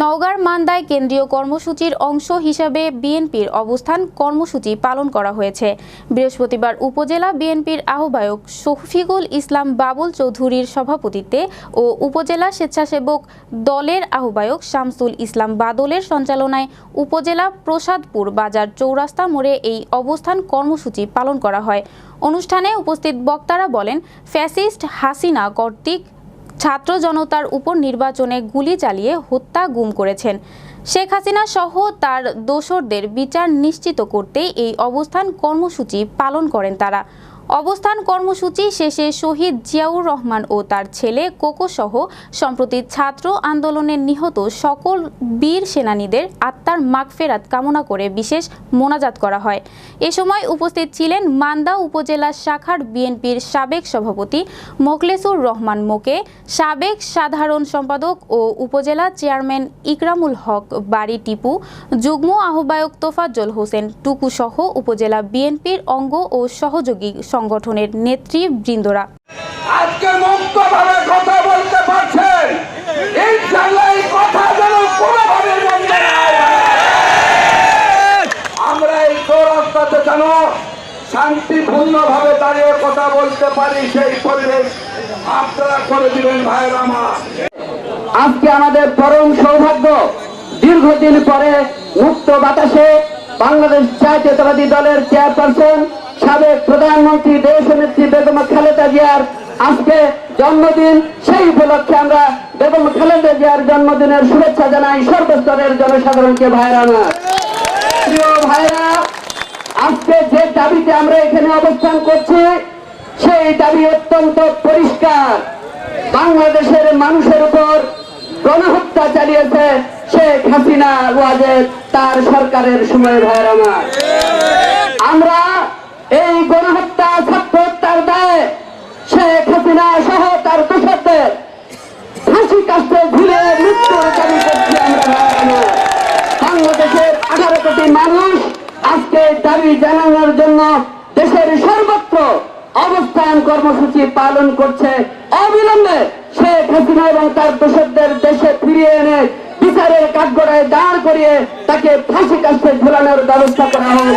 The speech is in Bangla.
নওগাঁর মান্দায় কেন্দ্রীয় কর্মসূচির অংশ হিসাবে বিএনপির অবস্থান কর্মসূচি পালন করা হয়েছে। বৃহস্পতিবার উপজেলা বিএনপির আহ্বায়ক শফিকুল ইসলাম বাবুল চৌধুরীর সভাপতিত্বে ও উপজেলা স্বেচ্ছাসেবক দলের আহ্বায়ক শামসুল ইসলাম বাদলের সঞ্চালনায় উপজেলা প্রসাদপুর বাজার চৌরাস্তা মোড়ে এই অবস্থান কর্মসূচি পালন করা হয়। অনুষ্ঠানে উপস্থিত বক্তারা বলেন, ফ্যাসিস্ট হাসিনা কর্তৃক ছাত্র জনতার উপর নির্বাচনে গুলি চালিয়ে হত্যা গুম করেছেন। শেখ হাসিনা সহ তার দোসরদের বিচার নিশ্চিত করতে এই অবস্থান কর্মসূচি পালন করেন তারা। অবস্থান কর্মসূচি শেষে শহীদ জিয়াউর রহমান ও তার ছেলে কোকো সহ সম্প্রতি ছাত্র আন্দোলনে নিহত সকল বীর সেনানীদের আত্মার মাগফেরাত কামনা করে বিশেষ মোনাজাত করা হয়। এ সময় উপস্থিত ছিলেন মান্দা উপজেলা শাখার বিএনপির সাবেক সভাপতি মোখলেসুর রহমান মোকে, সাবেক সাধারণ সম্পাদক ও উপজেলা চেয়ারম্যান ইকরামুল হক, বাড়ি টিপু, যুগ্ম আহ্বায়ক তোফাজ্জল হোসেন টুকু সহ উপজেলা বিএনপির অঙ্গ ও সহযোগী সংগঠনের নেতৃবৃন্দরা আজকে মুক্ত কথা বলতে পারছেন ইনশাল্লাহ এই কথা যেন কোনোভাবে বন্ধ আমরা এই চৌরাস্তাতে যেন শান্তিপূর্ণ দাঁড়িয়ে কথা বলতে পারি, সেই পরিবেশ আপনারা করে দিবেন আজকে আমাদের পরম সৌভাগ্য, দীর্ঘদিন পরে মুক্ত বাতাসে বাংলাদেশ জাতীয়তাবাদী দলের চেয়ারপারসন সাবেক প্রধানমন্ত্রী দেশ নেত্রী বেগম খালেদা জিয়ার আজকে জন্মদিন। সেই উপলক্ষে আমরা বেগম খালেদা জিয়ার জন্মদিনের শুভেচ্ছা জানাই সর্বস্তরের জনসাধারণকে ভাইরা আমার। প্রিয় ভাইরা আজকে যে দাবিতে আমরা এখানে অবস্থান করছি, সেই দাবি অত্যন্ত পরিষ্কার। বাংলাদেশের মানুষের উপর গণহত্যা চালিয়েছে শেখ হাসিনা ওয়াজেদ, তার সরকারের সময়, ভাইয়ের আমরা এই গণহত্যা ছাত্র হত্যার দায়ে শেখ হাসিনা সহ তার দোষদের ফাঁসি কাস্তে ঝুলে মৃত্যুর দাবি করছি আমরা বাংলাদেশের আঠারো কোটি মানুষ আজকে দাবি জানানোর জন্য দেশের সর্বত্র অবস্থান কর্মসূচি পালন করছে। অবিলম্বে শেখ হাসিনা এবং তার দোষকদের দেশে ফিরিয়ে এনে বিচারের কাঠগড়ায় দাঁড় করিয়ে তাকে ফাঁসি কাছে ঝুলানোর ব্যবস্থা করা হোক।